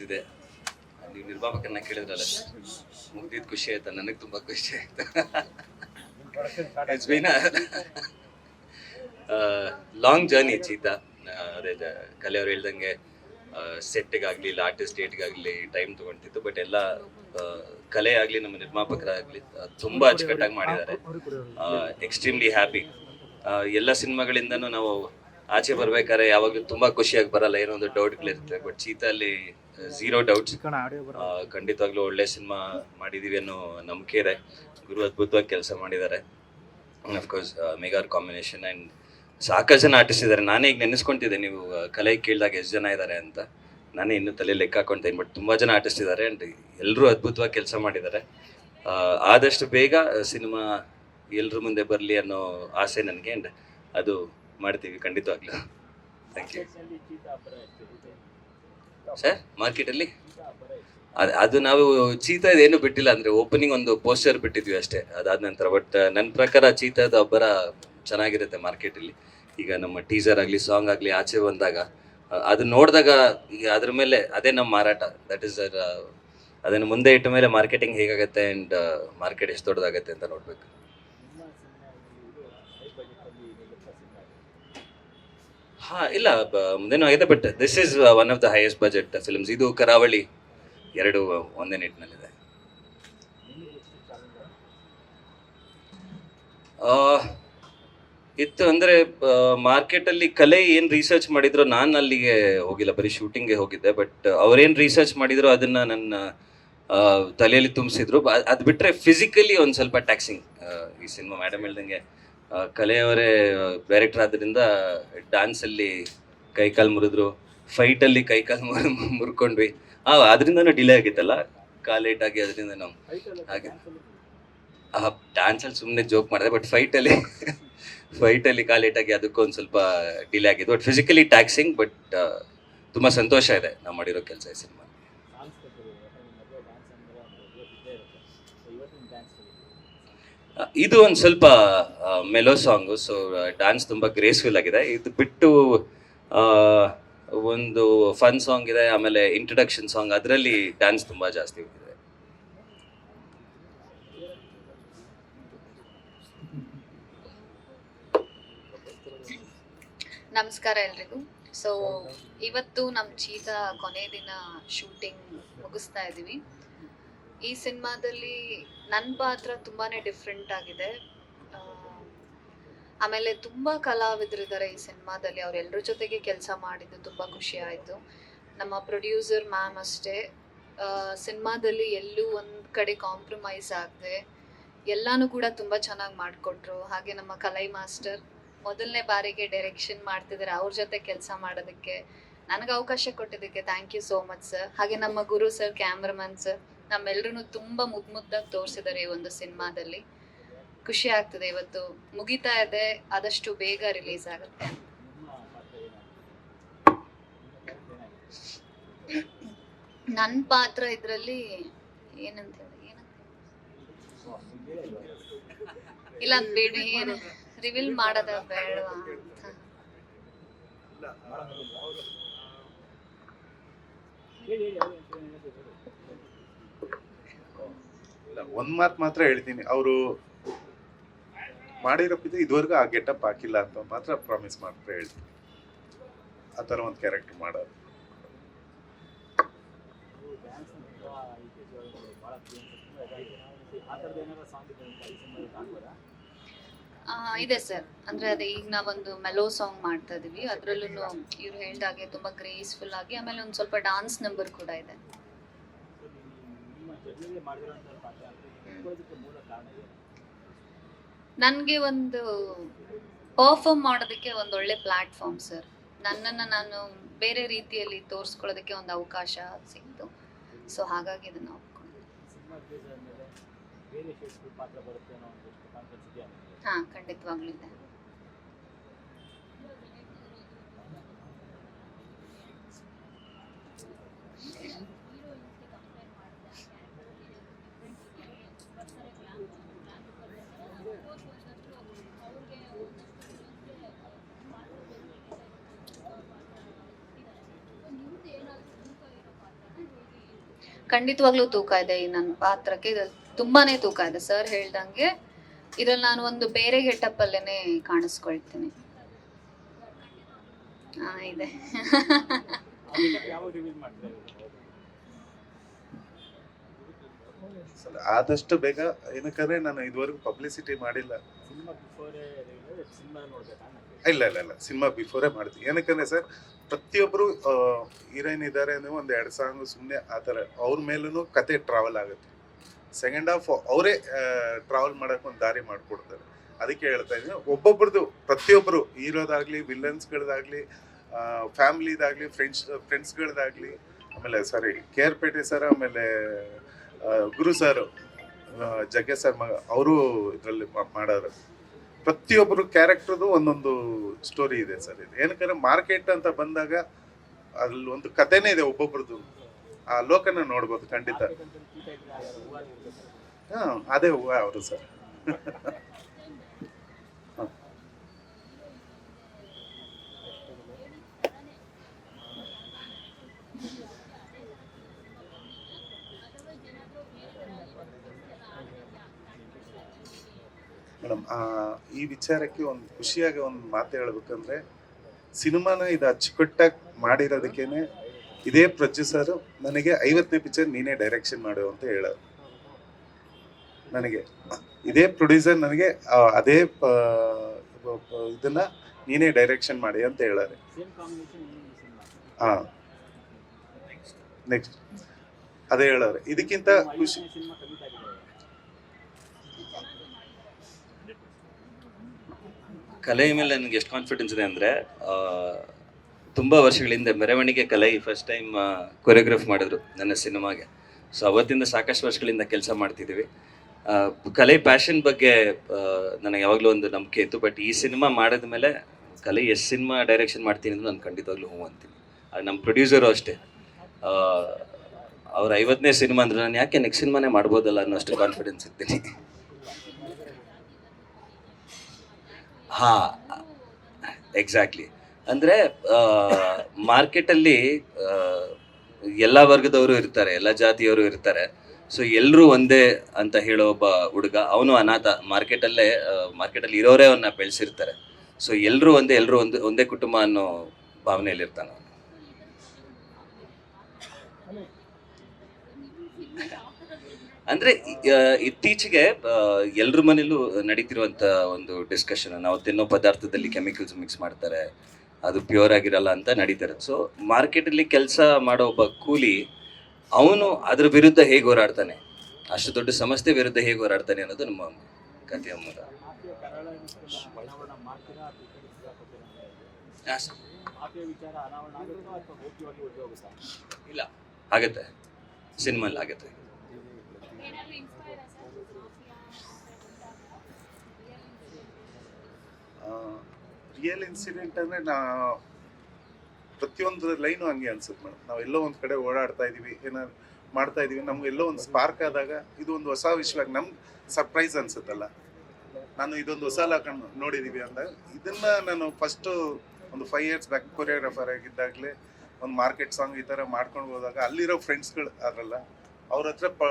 ಮುಗ್ದಿದೆ ನೀವು ನಿರ್ಮಾಪಕರನ್ನ ಕೇಳಿದ್ರಲ್ಲ. ಮುಗ್ದಿದ್ ಖುಷಿ ಆಯ್ತಾ? ನನಗೆ ತುಂಬಾ ಖುಷಿ ಆಯ್ತು? ಲಾಂಗ್ ಜರ್ನಿ ಚೀತಾ ಅದೇ ಕಲೆಯವ್ರು ಹೇಳ್ದಂಗೆ ಸೆಟ್ಗಾಗ್ಲಿ ಇಲ್ಲ ಆರ್ಟಿಸ್ಟ್ ಡೇಟ್ಗಾಗ್ಲಿ ಟೈಮ್ ತಗೊಂಡಿತ್ತು ಬಟ್ ಎಲ್ಲ ಕಲೆ ಆಗ್ಲಿ, ನಮ್ಮ ನಿರ್ಮಾಪಕರಾಗ್ಲಿ ತುಂಬಾ ಅಚ್ಚುಕಟ್ಟಾಗಿ ಮಾಡಿದ್ದಾರೆ. ಎಕ್ಸ್ಟ್ರೀಮ್ಲಿ ಹ್ಯಾಪಿ ಎಲ್ಲ ಸಿನಿಮಾಗಳಿಂದನೂ ನಾವು ಆಚೆ ಬರ್ಬೇಕಾದ್ರೆ ಯಾವಾಗಲೂ ತುಂಬಾ ಖುಷಿಯಾಗಿ ಬರಲ್ಲ ಏನೋ ಒಂದು ಡೌಟ್ಗಳಿರುತ್ತೆ ಬಟ್ ಚೀತಲ್ಲಿ ಝೀರೋ ಡೌಟ್ಸ್ ಖಂಡಿತವಾಗ್ಲೂ ಒಳ್ಳೆ ಸಿನಿಮಾ ಮಾಡಿದೀವಿ ಅನ್ನೋ ನಂಬಿಕೆ ಇದೆ ಗುರು ಅದ್ಭುತವಾಗಿ ಕೆಲಸ ಮಾಡಿದ್ದಾರೆ. ಅಫ್ಕೋರ್ಸ್ ಮೆಗಾರ್ ಕಾಂಬಿನೇಷನ್ ಆ್ಯಂಡ್ ಸಾಕಷ್ಟು ಜನ ಆರ್ಟಿಸ್ಟ್ ಇದ್ದಾರೆ ನಾನೇ ಈಗ ನೆನೆಸ್ಕೊಂತಿದ್ದೆ ನೀವು ಆ, ಕಲೆ ಕೇಳಿದಾಗ ಎಷ್ಟು ಜನ ಇದ್ದಾರೆ ಅಂತ. ನಾನೇ ಇನ್ನೂ ತಲೆ ಲೆಕ್ಕ ಹಾಕೊಂತೀನಿ ಬಟ್ ತುಂಬ ಜನ ಆರ್ಟಿಸ್ಟ್ ಇದ್ದಾರೆ ಆ್ಯಂಡ್ ಎಲ್ಲರೂ ಅದ್ಭುತವಾಗಿ ಕೆಲಸ ಮಾಡಿದ್ದಾರೆ. ಆದಷ್ಟು ಬೇಗ ಸಿನಿಮಾ ಎಲ್ಲರ ಮುಂದೆ ಬರಲಿ ಅನ್ನೋ ಆಸೆ ನನಗೆ. ಆ್ಯಂಡ್ ಅದು ಮಾಡ್ತೀವಿ ಖಂಡಿತವಾಗ್ಲೂ. ಥ್ಯಾಂಕ್ ಯು ಸರ್ ಮಾರ್ಕೆಟಲ್ಲಿ ಅದು ಅದು ನಾವು ಚೀತಾ ಏನು ಬಿಟ್ಟಿಲ್ಲ ಅಂದ್ರೆ ಓಪನಿಂಗ್ ಒಂದು ಪೋಸ್ಟರ್ ಬಿಟ್ಟಿದ್ವಿ ಅಷ್ಟೇ ಅದಾದ ನಂತರ ಬಟ್ ನನ್ನ ಪ್ರಕಾರ ಚೀತಾದ ಅಬ್ಬರ ಚೆನ್ನಾಗಿರುತ್ತೆ ಮಾರ್ಕೆಟಲ್ಲಿ ಈಗ ನಮ್ಮ ಟೀಸರ್ ಆಗಲಿ ಸಾಂಗ್ ಆಗಲಿ ಆಚೆ ಬಂದಾಗ ಅದು ಅದನ್ನ ನೋಡಿದಾಗ ಈಗ ಅದ್ರ ಮೇಲೆ ಅದೇ ನಮ್ಮ ಮಾರಾಟ. ದಟ್ ಇಸ್ ಅದನ್ನು ಮುಂದೆ ಇಟ್ಟ ಮೇಲೆ ಮಾರ್ಕೆಟಿಂಗ್ ಹೇಗಾಗತ್ತೆ ಆ್ಯಂಡ್ ಮಾರ್ಕೆಟ್ ಎಷ್ಟು ದೊಡ್ಡದಾಗತ್ತೆ ಅಂತ ನೋಡ್ಬೇಕು. ಹಾ, ಇಲ್ಲ ಮುಂದೇನು ಆಗಿದೆ but this is one of the highest budget films ಇದು ಕರಾವಳಿ ಎರಡು ಒಂದೇ ನಿಟ್ಟಿನಲ್ಲಿದೆ. ಇತ್ತು ಅಂದರೆ ಮಾರ್ಕೆಟಲ್ಲಿ ಕಲೆ ಏನು ರಿಸರ್ಚ್ ಮಾಡಿದ್ರು ನಾನು ಅಲ್ಲಿಗೆ ಹೋಗಿಲ್ಲ. ಬರೀ ಶೂಟಿಂಗ್ಗೆ ಹೋಗಿದ್ದೆ ಬಟ್ ಅವರೇನು ರಿಸರ್ಚ್ ಮಾಡಿದ್ರು ಅದನ್ನು ನನ್ನ ತಲೆಯಲ್ಲಿ ತುಂಬಿಸಿದ್ರು. ಅದು ಬಿಟ್ಟರೆ ಫಿಸಿಕಲಿ ಒಂದು ಸ್ವಲ್ಪ ಟ್ಯಾಕ್ಸಿಂಗ್ ಈ ಸಿನಿಮಾ ಮೇಡಮ್ ಹೇಳ್ದಂಗೆ ಕಲೆಯವರೇ ಡೈರೆಕ್ಟರ್ ಆದ್ರಿಂದ ಡ್ಯಾನ್ಸಲ್ಲಿ ಕೈಕಾಲು ಮುರಿದ್ರು ಫೈಟಲ್ಲಿ ಕೈಕಾಲು ಮುರ್ ಮುರ್ಕೊಂಡ್ವಿ. ಆ ಅದರಿಂದನೂ ಡಿಲೇ ಆಗಿತ್ತಲ್ಲ? ಕಾಲ್ ಲೇಟ್ ಆಗಿ ಅದರಿಂದ ನಾವು ಹಾಗೆ. ಆ ಡ್ಯಾನ್ಸಲ್ಲಿ ಸುಮ್ಮನೆ ಜೋಕ್ ಮಾಡಿದೆ ಬಟ್ ಫೈಟಲ್ಲಿ ಫೈಟಲ್ಲಿ ಕಾಲ್ ಲೇಟ್ ಆಗಿ ಅದಕ್ಕೂ ಒಂದು ಸ್ವಲ್ಪ ಡಿಲೇ ಆಗಿದ್ದು ಬಟ್ ಫಿಸಿಕಲಿ ಟ್ಯಾಕ್ಸಿಂಗ್ ಬಟ್ ತುಂಬ ಸಂತೋಷ ಇದೆ ನಾವು ಮಾಡಿರೋ ಕೆಲಸ ಈ ಸಿನಿಮಾ ಇದು ಒಂದು ಸ್ವಲ್ಪ ಮೆಲೋ ಸಾಂಗು ಸೊ ಡ್ಯಾನ್ಸ್ ತುಂಬ ಗ್ರೇಸ್ಫುಲ್ ಆಗಿದೆ. ಇದು ಬಿಟ್ಟು ಒಂದು ಫನ್ ಸಾಂಗ್ ಇದೆ, ಆಮೇಲೆ ಇಂಟ್ರಡಕ್ಷನ್ ಸಾಂಗ್ ಅದರಲ್ಲಿ ಡ್ಯಾನ್ಸ್ ತುಂಬ ಜಾಸ್ತಿ ಹೋಗಿದೆ. ನಮಸ್ಕಾರ ಎಲ್ರಿಗೂ. ಸೊ ಇವತ್ತು ನಮ್ಮ ಚೀತಾ ಕೊನೆ ದಿನ ಶೂಟಿಂಗ್ ಮುಗಿಸ್ತಾ ಇದ್ದೀವಿ ಈ ಸಿನಿಮಾದಲ್ಲಿ ನನ್ನ ಪಾತ್ರ ತುಂಬಾ ಡಿಫ್ರೆಂಟ್ ಆಗಿದೆ. ಆಮೇಲೆ ತುಂಬ ಕಲಾವಿದರಿದ್ದಾರೆ ಈ ಸಿನಿಮಾದಲ್ಲಿ. ಅವರೆಲ್ಲರ ಜೊತೆಗೆ ಕೆಲಸ ಮಾಡಿದ್ದು ತುಂಬ ಖುಷಿ ಆಯಿತು. ನಮ್ಮ ಪ್ರೊಡ್ಯೂಸರ್ ಮ್ಯಾಮ್ ಅಷ್ಟೇ. ಸಿನಿಮಾದಲ್ಲಿ ಎಲ್ಲೂ ಒಂದು ಕಡೆ ಕಾಂಪ್ರಮೈಸ್ ಆಗದೆ ಎಲ್ಲಾನು ಕೂಡ ತುಂಬ ಚೆನ್ನಾಗಿ ಮಾಡಿಕೊಟ್ರು. ಹಾಗೆ ನಮ್ಮ ಕಲೈ ಮಾಸ್ಟರ್ ಮೊದಲನೇ ಬಾರಿಗೆ ಡೈರೆಕ್ಷನ್ ಮಾಡ್ತಿದ್ದಾರೆ ಅವ್ರ ಜೊತೆ ಕೆಲಸ ಮಾಡೋದಕ್ಕೆ. ನನಗೆ ಅವಕಾಶ ಕೊಟ್ಟಿದ್ದಕ್ಕೆ thank you so much sir ಹಾಗೆ ನಮ್ಮ ಗುರು ಸರ್ ಕ್ಯಾಮ್ರಮನ್ ಸರ್ ನಮ್ಮೆಲ್ಲರೂ ತುಂಬ ಮುದ್ ಮುದ್ದಾಗಿ ತೋರಿಸಿದ್ದಾರೆ ಈ ಒಂದು ಸಿನಿಮಾದಲ್ಲಿ. ಖುಷಿ ಆಗ್ತದೆ ಇವತ್ತು. ಮುಗಿತಾ ಇದೆ, ಆದಷ್ಟು ಬೇಗ ರಿಲೀಸ್ ಆಗುತ್ತೆ ನನ್ನ ಪಾತ್ರ ಇದರಲ್ಲಿ ಏನಂತ ಹೇಳಿ ಹೇಳಿ? ಇಲ್ಲ ಬಿಡಿ ರಿವೀಲ್ ಮಾಡೋದ ಬೇಡವಾ ಅಂತ. ಒಂದ್ ಮಾತು ಮಾತ್ರ ಹೇಳ್ತೀನಿ. ಅವರು ಮಾಡಿರೋ ಇದು ಇದುವರೆಗೂ ಆ ಗೆಟಪ್ ಹಾಕಿಲ್ಲ ಅಂತ ಮಾತ್ರ ಪ್ರಾಮಿಸ್ ಮಾತ್ರ ಹೇಳ್ತೀನಿ. ಆ ಥರ ಒಂದು ಕ್ಯಾರೆಕ್ಟರ್ ಮಾಡೋದು. ಇದೆ ಸರ್. ಅಂದ್ರೆ ಅದೇ ಈಗ ನಾವೊಂದು ಮೆಲೋ ಸಾಂಗ್ ಮಾಡ್ತಾ ಇದೀವಿ. ಅದ್ರಲ್ಲೂ ಇವ್ರು ಹೇಳ್ದಾಗೆ ತುಂಬಾ ಗ್ರೇಸ್ಫುಲ್ ಆಗಿ, ಆಮೇಲೆ ಒಂದು ಸ್ವಲ್ಪ ಡಾನ್ಸ್ ನಂಬರ್ ಕೂಡ ಇದೆ. ನನಗೆ ಒಂದು ಪರ್ಫಾರ್ಮ್ ಮಾಡೋದಕ್ಕೆ ಒಂದು ಒಳ್ಳೆ ಪ್ಲ್ಯಾಟ್ಫಾರ್ಮ್ ಸರ್ ನನ್ನನ್ನು ನಾನು ಬೇರೆ ರೀತಿಯಲ್ಲಿ ತೋರಿಸ್ಕೊಳ್ಳೋದಕ್ಕೆ ಒಂದು ಅವಕಾಶ ಸಿಕ್ತು ಸೊ ಹಾಗಾಗಿ ಇದನ್ನು ಹಾಂ ಖಂಡಿತವಾಗ್ಲಿದೆ Thank you. ಖಂಡಿತವಾಗ್ಲೂ ತೂಕ ಇದೆ ಈ ನನ್ನ ಪಾತ್ರಕ್ಕೆ. ಇದು ತುಂಬಾನೇ ತೂಕ ಇದೆ. ಸರ್ ಹೇಳ್ದಂಗೆ ಇದ್ರಲ್ಲಿ ನಾನು ಒಂದು ಬೇರೆ ಗೆಟಪ್ ಅಲ್ಲೇನೆ ಕಾಣಿಸ್ಕೊಳ್ತೀನಿ. ಹಾ ಇದೆ. ಆದಷ್ಟು ಬೇಗ ಏನಕ್ಕಂದ್ರೆ ನಾನು ಇದುವರೆಗೂ ಪಬ್ಲಿಸಿಟಿ ಮಾಡಿಲ್ಲ. ಇಲ್ಲ ಇಲ್ಲ ಇಲ್ಲ. ಸಿನಿಮಾ ಬಿಫೋರೇ ಮಾಡ್ತೀವಿ. ಏನಕ್ಕಂದ್ರೆ ಸರ್ ಪ್ರತಿಯೊಬ್ಬರು ಹೀರೋಯಿನ್ ಇದ್ದಾರೆ ಅಂದ್ರೆ ಒಂದು ಎರಡು ಸಾಂಗ್ ಸುಮ್ಮನೆ ಆ ಥರ. ಅವ್ರ ಮೇಲೂ ಕತೆ ಟ್ರಾವೆಲ್ ಆಗುತ್ತೆ. ಸೆಕೆಂಡ್ ಹಾಫ್ ಅವರೇ ಟ್ರಾವೆಲ್ ಮಾಡೋಕೆ ಒಂದು ದಾರಿ ಮಾಡಿಕೊಡ್ತಾರೆ. ಅದಕ್ಕೆ ಹೇಳ್ತಾ ಇದ್ದೀನಿ. ಒಬ್ಬೊಬ್ರದ್ದು ಪ್ರತಿಯೊಬ್ಬರು ಹೀರೋದಾಗ್ಲಿ ವಿಲನ್ಸ್ಗಳದಾಗಲಿ ಫ್ಯಾಮಿಲಿದಾಗ್ಲಿ ಫ್ರೆಂಡ್ಸ್ ಫ್ರೆಂಡ್ಸ್ಗಳದಾಗಲಿ ಆಮೇಲೆ sorry K R Pete sir ಆಮೇಲೆ ಗುರು ಸರ್ ಜಗ್ಗೆ ಸರ್ ಮಗ ಅವರು ಇದರಲ್ಲಿ ಮಾಡೋರು. ಪ್ರತಿಯೊಬ್ಬರು ಕ್ಯಾರೆಕ್ಟರ್ದು ಒಂದೊಂದು ಸ್ಟೋರಿ ಇದೆ ಸರ್ ಇದು. ಏನಕ್ಕಂದ್ರೆ ಮಾರ್ಕೆಟ್ ಅಂತ ಬಂದಾಗ ಅಲ್ಲಿ ಒಂದು ಕಥೆನೇ ಇದೆ ಒಬ್ಬೊಬ್ರದ್ದು. ಆ ಲೋಕನ ನೋಡ್ಬೋದು ಖಂಡಿತ. ಹಾ ಅದೇ ಹೂವ ಅವರು ಸರ್. ಈ ವಿಚಾರಕ್ಕೆ ಒಂದು ಖುಷಿಯಾಗಿ ಒಂದು ಮಾತು ಹೇಳ್ಬೇಕಂದ್ರೆ ಸಿನಿಮಾನ ಇದು ಅಚ್ಚುಕಟ್ಟಾಗಿ ಮಾಡಿರೋದಕ್ಕೇನೆ ಇದೇ ಪ್ರೊಡ್ಯೂಸರ್ ನನಗೆ ಐವತ್ತನೇ ಪಿಕ್ಚರ್ ನೀನೇ ಡೈರೆಕ್ಷನ್ ಮಾಡು ಅಂತ ಹೇಳೋದು. ನನಗೆ ಇದೇ ಪ್ರೊಡ್ಯೂಸರ್ ನನಗೆ ಅದೇ ಇದನ್ನ ನೀನೇ ಡೈರೆಕ್ಷನ್ ಮಾಡಿ ಅಂತ ಹೇಳಾರೆ ಹಾ. ನೆಕ್ಸ್ಟ್ ಅದೇ ಹೇಳೋರು. ಇದಕ್ಕಿಂತ ಖುಷಿ ಕಲೆಯ ಮೇಲೆ ನನಗೆ ಎಷ್ಟು ಕಾನ್ಫಿಡೆನ್ಸ್ ಇದೆ ಅಂದರೆ ತುಂಬ ವರ್ಷಗಳಿಂದ ಮೆರವಣಿಗೆ ಕಲೆ ಫಸ್ಟ್ ಟೈಮ್ ಕೊರಿಯೋಗ್ರಾಫ್ ಮಾಡಿದ್ರು ನನ್ನ ಸಿನಿಮಾಗೆ. ಸೊ ಅವತ್ತಿಂದ ಸಾಕಷ್ಟು ವರ್ಷಗಳಿಂದ ಕೆಲಸ ಮಾಡ್ತಿದ್ದೀವಿ ಕಲೆ ಪ್ಯಾಷನ್ ಬಗ್ಗೆ ನನಗೆ ಯಾವಾಗಲೂ ಒಂದು ನಂಬಿಕೆ ಇತ್ತು. ಬಟ್ ಈ ಸಿನಿಮಾ ಮಾಡಿದ ಮೇಲೆ ಕಲೆ ಎಷ್ಟು ಸಿನಿಮಾ ಡೈರೆಕ್ಷನ್ ಮಾಡ್ತೀನಿ ಅಂತ ನಾನು ಖಂಡಿತವಾಗ್ಲೂ ಹ್ಞೂ ಅಂತೀನಿ. ನಮ್ಮ ಪ್ರೊಡ್ಯೂಸರು ಅಷ್ಟೇ. ಅವ್ರ ಐವತ್ತನೇ ಸಿನಿಮಾ ಅಂದ್ರೆ ನಾನು ಯಾಕೆ ನೆಕ್ಸ್ಟ್ ಸಿನಿಮಾನೇ ಮಾಡ್ಬೋದಲ್ಲ ಅನ್ನೋಷ್ಟು ಕಾನ್ಫಿಡೆನ್ಸ್ ಇರ್ತೀನಿ. ಹಾ ಎಕ್ಸಾಕ್ಟ್ಲಿ ಅಂದರೆ ಮಾರ್ಕೆಟಲ್ಲಿ ಎಲ್ಲ ವರ್ಗದವರು ಇರ್ತಾರೆ, ಎಲ್ಲ ಜಾತಿಯವರು ಇರ್ತಾರೆ. ಸೊ ಎಲ್ಲರೂ ಒಂದೇ ಅಂತ ಹೇಳೋ ಒಬ್ಬ ಹುಡುಗ, ಅವನು ಅನಾಥ, ಮಾರ್ಕೆಟಲ್ಲೇ ಮಾರ್ಕೆಟಲ್ಲಿ ಇರೋರೇ ಅವನ್ನ ಬೆಳೆಸಿರ್ತಾರೆ. ಸೊ ಎಲ್ಲರೂ ಒಂದೇ ಎಲ್ಲರೂ ಒಂದೇ ಒಂದೇ ಕುಟುಂಬ ಅನ್ನೋ ಭಾವನೆಯಲ್ಲಿ ಇರ್ತಾನೆ ಅವ್ನು. ಅಂದ್ರೆ ಇತ್ತೀಚೆಗೆ ಎಲ್ಲರ ಮನೇಲೂ ನಡೀತಿರುವಂತ ಒಂದು ಡಿಸ್ಕಷನ್ ನಾವು ತಿನ್ನೋ ಪದಾರ್ಥದಲ್ಲಿ ಕೆಮಿಕಲ್ಸ್ ಮಿಕ್ಸ್ ಮಾಡ್ತಾರೆ. ಅದು ಪ್ಯೂರ್ ಆಗಿರಲ್ಲ ಅಂತ ನಡೀತಾರೆ. ಸೊ ಮಾರ್ಕೆಟಲ್ಲಿ ಕೆಲಸ ಮಾಡೋ ಒಬ್ಬ ಕೂಲಿ, ಅವನು ಅದ್ರ ವಿರುದ್ಧ ಹೇಗೆ ಹೋರಾಡ್ತಾನೆ? ಅಷ್ಟು ದೊಡ್ಡ ಸಮಸ್ಯೆ ವಿರುದ್ಧ ಹೇಗೆ ಹೋರಾಡ್ತಾನೆ ಅನ್ನೋದು ನಮ್ಮ ಕಥೆಯ ಮೂಲ. ಇಲ್ಲ, ಆಗತ್ತೆ. ಸಿನಿಮಲ್ಲಿ ಆಗತ್ತೆ. ರಿಯಲ್ ಇನ್ಸಿಡೆಂಟ್ ಅಂದ್ರೆ ನಾ ಪ್ರತಿಯೊಂದು ಲೈನು ಹಂಗೆ ಅನ್ಸುತ್ತೆ ಮೇಡಮ್. ನಾವು ಎಲ್ಲೋ ಒಂದು ಕಡೆ ಓಡಾಡ್ತಾ ಇದೀವಿ ಏನಾದ್ರು ಮಾಡ್ತಾ ಇದೀವಿ, ನಮ್ಗೆ ಎಲ್ಲೋ ಒಂದು ಸ್ಪಾರ್ಕ್ ಆದಾಗ ಇದು ಒಂದು ಹೊಸ ವಿಷಯವಾಗಿ ನಮ್ಗೆ ಸರ್ಪ್ರೈಸ್ ಅನ್ಸುತ್ತಲ್ಲ. ನಾನು ಇದೊಂದು ಹೊಸ ಹಾಕೊಂಡು ನೋಡಿದ್ದೀವಿ ಅಂದಾಗ ಇದನ್ನ ನಾನು ಫಸ್ಟ್ ಒಂದು ಫೈವ್ ಇಯರ್ಸ್ ಬ್ಯಾಕ್ ಕೊರಿಯೋಗ್ರಾಫರ್ ಆಗಿದ್ದಾಗಲೇ ಒಂದು ಮಾರ್ಕೆಟ್ ಸಾಂಗ್ ಈ ಥರ ಮಾಡ್ಕೊಂಡು ಹೋದಾಗ ಅಲ್ಲಿರೋ ಫ್ರೆಂಡ್ಸ್ಗಳು ಅದರಲ್ಲ, ಅವ್ರ ಹತ್ರ ಪ,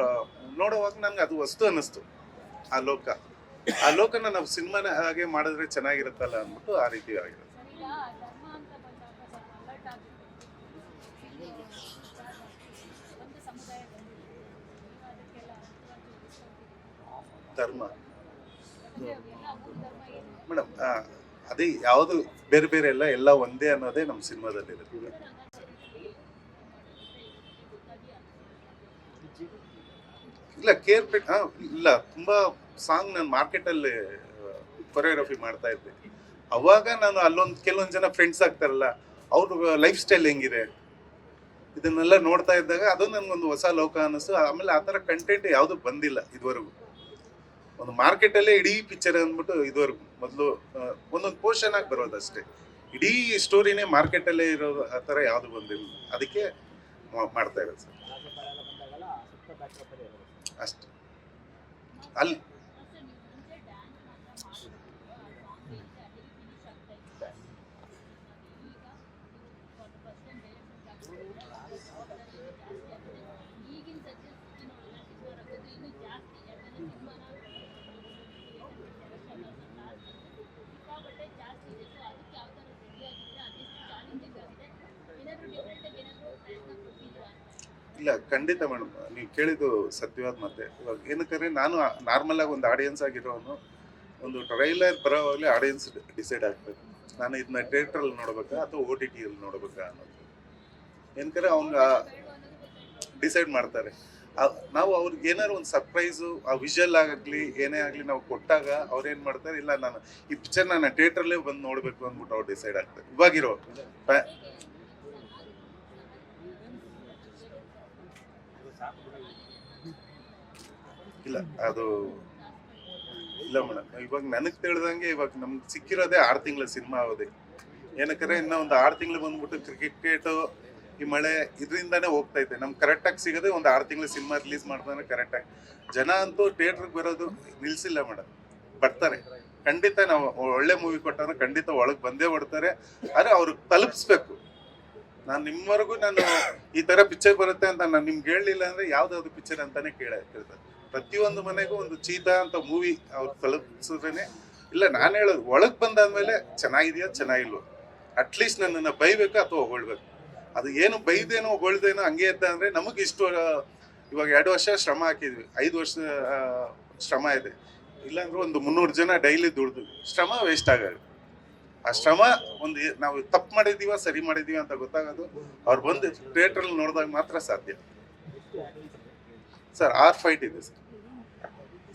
ನೋಡೋವಾಗ ನನಗೆ ಅದು ವಸ್ತು ಅನ್ನಿಸ್ತು, ಆ ಲೋಕ. ಆ ಲೋಕನ ನಾವು ಸಿನಿಮಾನ ಹಾಗೆ ಮಾಡಿದ್ರೆ ಚೆನ್ನಾಗಿರುತ್ತಲ್ಲ ಅಂದ್ಬಿಟ್ಟು ಆ ರೀತಿ ಆಗಿರುತ್ತೆ. ಧರ್ಮ. ಮೇಡಮ್ ಅದೇ ಯಾವುದು ಬೇರೆ ಬೇರೆ ಎಲ್ಲ ಎಲ್ಲ ಒಂದೇ ಅನ್ನೋದೇ ನಮ್ಮ ಸಿನಿಮಾದಲ್ಲಿ ಇಲ್ಲ ಕೇರ್ ಪೆಟ್ ಇಲ್ಲ, ತುಂಬಾ ಸಾಂಗ್ ನಾನು ಮಾರ್ಕೆಟಲ್ಲಿ ಕೊರಿಯೋಗ್ರಫಿ ಮಾಡ್ತಾ ಇದ್ದೆ. ಅವಾಗ ನಾನು ಅಲ್ಲೊಂದು, ಕೆಲವೊಂದು ಜನ ಫ್ರೆಂಡ್ಸ್ ಆಗ್ತಾರಲ್ಲ, ಅವ್ರ ಲೈಫ್ ಸ್ಟೈಲ್ ಹೆಂಗಿದೆ? ಇದನ್ನೆಲ್ಲ ನೋಡ್ತಾ ಇದ್ದಾಗ ಅದು ನನ್ಗೊಂದು ಹೊಸ ಲೋಕ ಅನ್ನಿಸ್ತು. ಆಮೇಲೆ ಆ ಥರ ಕಂಟೆಂಟ್ ಯಾವುದು ಬಂದಿಲ್ಲ ಇದುವರೆಗೂ. ಒಂದು ಮಾರ್ಕೆಟಲ್ಲೇ ಇಡೀ ಪಿಕ್ಚರ್ ಅಂದ್ಬಿಟ್ಟು ಇದುವರೆಗೂ, ಮೊದಲು ಒಂದೊಂದು ಪೋರ್ಷನ್ ಆಗಿ ಬರೋದು ಅಷ್ಟೇ. ಇಡೀ ಸ್ಟೋರಿನೇ ಮಾರ್ಕೆಟಲ್ಲೇ ಇರೋದು ಆ ಥರ ಯಾವುದು ಬಂದಿಲ್ಲ. ಅದಕ್ಕೆ ಮಾಡ್ತಾ ಇರೋದು ಸರ್. ಅಷ್ಟೇ. ಅಲ್ಲಿ ಇಲ್ಲ, ಖಂಡಿತ ಮೇಡಮ್ ನೀವು ಕೇಳಿದ್ದು ಸತ್ಯವಾದ ಮತ್ತೆ. ಇವಾಗ ಏನಕ್ಕಂದ್ರೆ ನಾನು ನಾರ್ಮಲ್ ಆಗಿ ಒಂದು ಆಡಿಯನ್ಸ್ ಆಗಿರೋನು, ಒಂದು ಟ್ರೈಲರ್ ಬರೋವಾಗಲೇ ಆಡಿಯನ್ಸ್ ಡಿಸೈಡ್ ಆಗ್ತದೆ ನಾನು ಇದನ್ನ ಥಿಯೇಟ್ರಲ್ಲಿ ನೋಡ್ಬೇಕಾ ಅಥವಾ ಓ ಟಿ ಟಿಯಲ್ಲಿ ನೋಡ್ಬೇಕಾ ಅನ್ನೋದು. ಏನಕಂದ್ರೆ ಅವ್ನ ಡಿಸೈಡ್ ಮಾಡ್ತಾರೆ. ನಾವು ಅವ್ರಿಗೆ ಏನಾದ್ರು ಒಂದು ಸರ್ಪ್ರೈಸು ಆ ವಿಜುವಲ್ ಆಗಲಿ, ಏನೇ ಆಗಲಿ ನಾವು ಕೊಟ್ಟಾಗ ಅವ್ರು ಏನು ಮಾಡ್ತಾರೆ, ಇಲ್ಲ ನಾನು ಈ ಪಿಕ್ಚರ್ ನಾನು ಥಿಯೇಟ್ರಲ್ಲೇ ಬಂದು ನೋಡಬೇಕು ಅಂದ್ಬಿಟ್ಟು ಅವ್ರು ಡಿಸೈಡ್ ಆಗ್ತಾರೆ. ಇವಾಗಿರೋ ಇಲ್ಲ, ಅದು ಇಲ್ಲ ಮೇಡಮ್ ಇವಾಗ ನನಗೆ ತಿಳಿದಂಗೆ ಇವಾಗ ನಮ್ಗೆ ಸಿಕ್ಕಿರೋದೇ ಆರು ತಿಂಗಳ ಸಿನಿಮಾ ಅವಧಿ ಏನಕ್ಕಂದ್ರೆ ಇನ್ನ ಒಂದು ಆರು ತಿಂಗಳು ಬಂದ್ಬಿಟ್ಟು ಕ್ರಿಕೆಟ್ ಈ ಮಳೆ ಇದರಿಂದಾನೇ ಹೋಗ್ತಾ ಇದೆ. ನಮ್ಗೆ ಕರೆಕ್ಟಾಗಿ ಸಿಗೋದೇ ಒಂದು ಆರು ತಿಂಗಳ ಸಿನಿಮಾ ರಿಲೀಸ್ ಮಾಡ್ತಾನೆ ಕರೆಕ್ಟಾಗಿ ಜನ ಅಂತೂ ಥಿಯೇಟ್ರಿಗೆ ಬರೋದು ನಿಲ್ಸಿಲ್ಲ ಮೇಡಮ್ ಬರ್ತಾರೆ. ಖಂಡಿತ ನಾವು ಒಳ್ಳೆ ಮೂವಿ ಕೊಟ್ಟಾಗ ಖಂಡಿತ ಒಳಗೆ ಬಂದೇ ಬರ್ತಾರೆ ಆದರೆ ಅವ್ರಿಗೆ ತಲುಪಿಸ್ಬೇಕು. ನಾನು ನಿಮ್ಮವರೆಗೂ ನಾನು ಈ ತರ ಪಿಕ್ಚರ್ ಬರುತ್ತೆ ಅಂತ ನಾನು ನಿಮ್ಗೆ ಹೇಳಲಿಲ್ಲ ಅಂದ್ರೆ ಯಾವ್ದಾದ್ರು ಪಿಕ್ಚರ್ ಅಂತಾನೆ ಕೇಳ ಕೇಳ್ತಾರೆ. ಪ್ರತಿಯೊಂದು ಮನೆಗೂ ಒಂದು ಚೀತಾ ಅಂತ ಮೂವಿ ಅವ್ರು ತಲುಪಿಸಿದ್ರೇನೆ. ಇಲ್ಲ, ನಾನು ಹೇಳೋದು ಒಳಗೆ ಬಂದಾದ್ಮೇಲೆ ಚೆನ್ನಾಗಿದೆಯಾ, ಚೆನ್ನಾಗಿಲ್ವೋ? ಅಟ್ಲೀಸ್ಟ್ ನನ್ನನ್ನು ಬೈಬೇಕು ಅಥವಾ ಹೊಗಳ್ಬೇಕು? ಅದು ಏನು ಬೈದೇನೋ, ಹೊಗಳ್ದೇನೋ ಹಂಗೆ ಇದ್ದ ಅಂದರೆ ನಮಗೆ ಇಷ್ಟು ಇವಾಗ ಎರಡು ವರ್ಷ ಶ್ರಮ ಹಾಕಿದ್ವಿ. ಐದು ವರ್ಷ ಶ್ರಮ ಇದೆ. ಇಲ್ಲಾಂದ್ರೆ ಒಂದು ಮುನ್ನೂರು ಜನ ಡೈಲಿ ದುಡ್ದು. ಶ್ರಮ ವೇಸ್ಟ್ ಆಗೋದು. ಆ ಶ್ರಮ ಒಂದು ನಾವು ತಪ್ಪು ಮಾಡಿದೀವ, ಸರಿ ಮಾಡಿದೀವ ಅಂತ ಗೊತ್ತಾಗೋದು. ಅವ್ರು ಬಂದು ಥಿಯೇಟ್ರಲ್ಲಿ ನೋಡಿದಾಗ ಮಾತ್ರ ಸಾಧ್ಯ. ಸರ್ ಆರ್ ಫೈಟ್ ಇದೆ ಸರ್.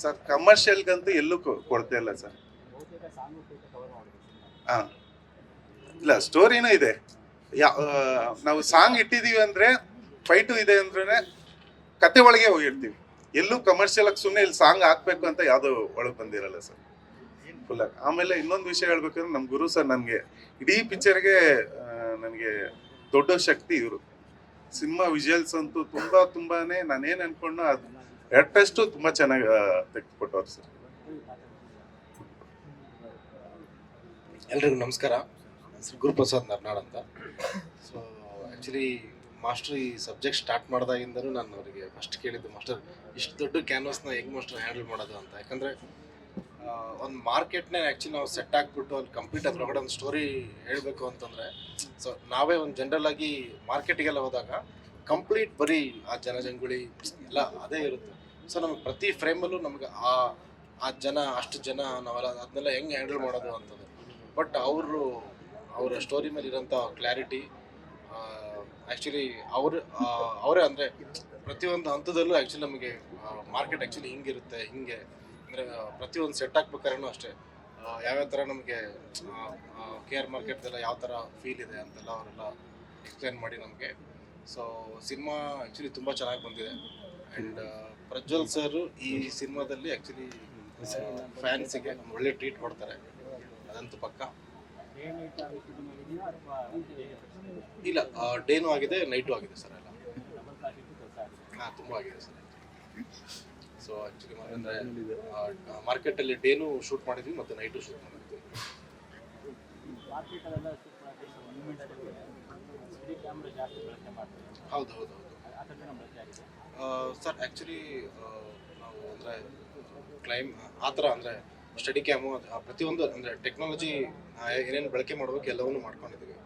ಸರ್ ಕಮರ್ಷಿಯಲ್ಗಂತೂ ಎಲ್ಲೂ ಕೊಡ್ತಾ ಇಲ್ಲ ಸರ್. ಹಾಂ. ಇಲ್ಲ ಸ್ಟೋರಿನೂ ಇದೆ. ಯಾ ನಾವು ಸಾಂಗ್ ಇಟ್ಟಿದೀವಿ ಅಂದ್ರೆ ಫೈಟು ಇದೆ ಅಂದ್ರೆ ಕತೆ ಒಳಗೆ ಹೋಗಿರ್ತೀವಿ. ಎಲ್ಲೂ ಕಮರ್ಷಿಯಲ್ ಆಗಿ ಸುಮ್ಮನೆ ಇಲ್ಲಿ ಸಾಂಗ್ ಹಾಕ್ಬೇಕು ಅಂತ ಯಾವ್ದು ಒಳಗೆ ಬಂದಿರಲ್ಲ ಸರ್. ಫುಲ್ ಆಮೇಲೆ ಇನ್ನೊಂದು ವಿಷಯ ಹೇಳ್ಬೇಕಂದ್ರೆ ನಮ್ಮ ಗುರು ಸರ್ ನನಗೆ, ಇಡೀ ಪಿಕ್ಚರ್ಗೆ ನನಗೆ ದೊಡ್ಡ ಶಕ್ತಿ ಇವರು. ಸಿನಿಮಾ ವಿಜುವಲ್ಸ್ ಅಂತೂ ತುಂಬಾ ತುಂಬಾನೇ ನಾನೇನು ಅನ್ಕೊಂಡು ಅದು ಎರಡಷ್ಟು ತುಂಬಾ ಚೆನ್ನಾಗಿ ತೆಗೆದುಕೊಟ್ಟವ್ರು ಸರ್. ಎಲ್ರಿಗೂ ನಮಸ್ಕಾರ. ಹೆಸರು ಗುರುಪ್ರಸಾದ್ ನರ್ನಾಡ್ ಅಂತ. ಸೊ ಆ್ಯಕ್ಚುಲಿ ಮಾಸ್ಟರ್ ಈ ಸಬ್ಜೆಕ್ಟ್ ಸ್ಟಾರ್ಟ್ ಮಾಡಿದಾಗಿಂದನೂ ನಾನು ಅವರಿಗೆ ಫಸ್ಟ್ ಕೇಳಿದ್ದು ಮಾಸ್ಟರ್ ಇಷ್ಟು ದೊಡ್ಡ ಕ್ಯಾನ್ವಸ್ನ ಹೆಂಗೆ ಮಾಸ್ಟರ್ ಹ್ಯಾಂಡಲ್ ಮಾಡೋದು ಅಂತ. ಯಾಕಂದರೆ ಒಂದು ಮಾರ್ಕೆಟ್ನೇ ಆ್ಯಕ್ಚುಲಿ ನಾವು ಸೆಟ್ ಆಗಿಬಿಟ್ಟು ಅಲ್ಲಿ ಕಂಪ್ಲೀಟ್ ಅದ್ರೊಳಗಡೆ ಒಂದು ಸ್ಟೋರಿ ಹೇಳಬೇಕು ಅಂತಂದರೆ ಸೊ ನಾವೇ ಒಂದು ಜನರಲ್ ಆಗಿ ಮಾರ್ಕೆಟಿಗೆಲ್ಲ ಹೋದಾಗ ಕಂಪ್ಲೀಟ್ ಬರೀ ಆ ಜನಜಂಗುಳಿ ಎಲ್ಲ ಅದೇ ಇರುತ್ತೆ. ಸೊ ನಮಗೆ ಪ್ರತಿ ಫ್ರೇಮಲ್ಲೂ ನಮ್ಗೆ ಆ ಆ ಜನ, ಅಷ್ಟು ಜನ ನಾವೆಲ್ಲ ಅದನ್ನೆಲ್ಲ ಹೆಂಗೆ ಹ್ಯಾಂಡಲ್ ಮಾಡೋದು ಅಂತದ್ದು ಬಟ್ ಅವರು, ಅವರ ಸ್ಟೋರಿ ಮೇಲೆ ಇರೋಂಥ ಕ್ಲಾರಿಟಿ ಆ್ಯಕ್ಚುಲಿ ಅವರು ಅವರೇ ಅಂದರೆ ಪ್ರತಿಯೊಂದು ಹಂತದಲ್ಲೂ ಆ್ಯಕ್ಚುಲಿ ನಮಗೆ ಮಾರ್ಕೆಟ್ ಆ್ಯಕ್ಚುಲಿ ಹಿಂಗಿರುತ್ತೆ, ಹಿಂಗೆ. ಅಂದರೆ ಪ್ರತಿಯೊಂದು ಸೆಟ್ ಹಾಕ್ಬೇಕಾದ್ರೂ ಅಷ್ಟೇ. ಯಾವ್ಯಾವ ಥರ ನಮಗೆ ಕೇರ್ ಮಾರ್ಕೆಟ್ದೆಲ್ಲ ಯಾವ ಥರ ಫೀಲ್ ಇದೆ ಅಂತೆಲ್ಲ ಅವರೆಲ್ಲ ಎಕ್ಸ್ಪ್ಲೇನ್ ಮಾಡಿ ನಮಗೆ. ಸೊ ಸಿನಿಮಾ ಆ್ಯಕ್ಚುಲಿ ತುಂಬ ಚೆನ್ನಾಗಿ ಬಂದಿದೆ. ಆ್ಯಂಡ್ ಪ್ರಜ್ವಲ್ ಸರ್ ಈ ಸಿನಿಮಾದಲ್ಲಿ ಆ್ಯಕ್ಚುಲಿ ಫ್ಯಾನ್ಸಿಗೆ ಒಳ್ಳೆ ಟ್ರೀಟ್ ಕೊಡ್ತಾರೆ. ಅದಂತೂ ಪಕ್ಕ. ಇಲ್ಲ ಡೇನೂ ಆಗಿದೆ, ನೈಟು ಆಗಿದೆ ಸರ್ ಎಲ್ಲ. ಹಾಂ, ತುಂಬ ಆಗಿದೆ ಸರ್ ಸೊ ಆಕ್ಚುಲಿ ಅಂದರೆ ಮಾರ್ಕೆಟಲ್ಲಿ ಡೇನು ಶೂಟ್ ಮಾಡಿದ್ವಿ ಮತ್ತು ನೈಟು ಶೂಟ್ ಮಾಡಿದ್ವಿ. ಹೌದು ಹೌದು ಹೌದು ಸರ್ ಆ್ಯಕ್ಚುಲಿ ನಾವು ಅಂದರೆ ಕ್ಲೈಮ್ ಆ ಥರ ಅಂದರೆ ಸ್ಟಡಿ ಕ್ಯಾಮು ಪ್ರತಿಯೊಂದು ಅಂದರೆ ಟೆಕ್ನಾಲಜಿ ಏನೇನು ಬಳಕೆ ಮಾಡಬೇಕು ಎಲ್ಲವನ್ನು ಮಾಡ್ಕೊಂಡಿದ್ದೀವಿ.